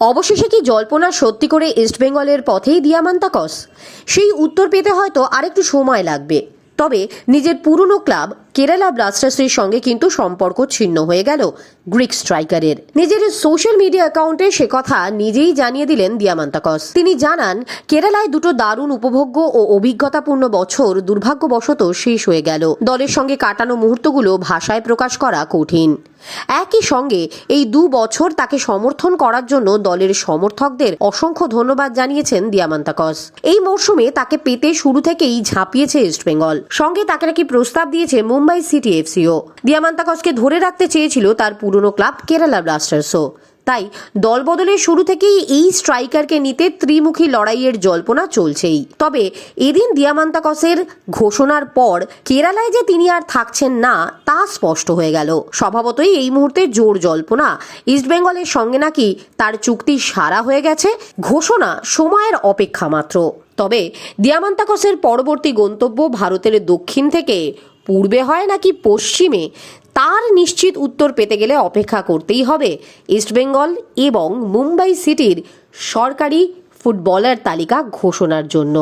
অবশেষে কি জল্পনা সত্যি করে ইস্টবেঙ্গলের পথেই দিয়ামান্তাকস সেই উত্তর পেতে হয়তো আরেকটু সময় লাগবে। তবে নিজের পুরনো ক্লাব কেরালা ব্লাস্টার্সের সঙ্গে কিন্তু সম্পর্ক ছিন্ন হয়ে গেল গ্রিক স্ট্রাইকারের। নিজের সোশ্যাল মিডিয়া অ্যাকাউন্টে সে কথা নিজেই জানিয়ে দিলেন দিয়ামান্তাকস। তিনি জানান, কেরালায় দুটো দারুণ উপভোগ্য ও অভিজ্ঞতাপূর্ণ বছর দুর্ভাগ্যবশত শেষ হয়ে গেল। দলের সঙ্গে কাটানো মুহূর্তগুলো ভাষায় প্রকাশ করা কঠিন। একই সঙ্গে এই দু বছর তাকে সমর্থন করার জন্য দলের সমর্থকদের অসংখ্য ধন্যবাদ জানিয়েছেন দিয়ামান্তাকস। এই মরশুমে তাকে পেতে শুরু থেকেই ঝাঁপিয়েছে ইস্টবেঙ্গল। সঙ্গে তাকে নাকি প্রস্তাব দিয়েছে মুম্বাই সিটি এফসিও। দিয়ামান্তাকসকে ধরে রাখতে চেয়েছিল তার পুরনো ক্লাব কেরালা ব্লাস্টার্সও। তাই দল বদলের শুরু থেকেই এই স্ট্রাইকারকে নিতে ত্রিমুখী লড়াইয়ের জল্পনা চলছেই। তবে এদিন দিয়ামান্তাকসের ঘোষণার পর কেরালায় যে তিনি আর থাকছেন না, তা স্পষ্ট হয়ে গেল। স্বভাবতই এই মুহূর্তে জোর জল্পনা। ইস্টবেঙ্গলের সঙ্গে নাকি তার চুক্তি সারা হয়ে গেছে, ঘোষণা সময়ের অপেক্ষা মাত্র। তবে দিয়ামান্তাকসের পরবর্তী গন্তব্য ভারতের দক্ষিণ থেকে। পূর্বে হয় নাকি পশ্চিমে? তার নিশ্চিত উত্তর পেতে গেলে অপেক্ষা করতেই হবে। ইস্টবেঙ্গল এবং মুম্বাই সিটির সরকারি ফুটবলার তালিকা ঘোষণার জন্য।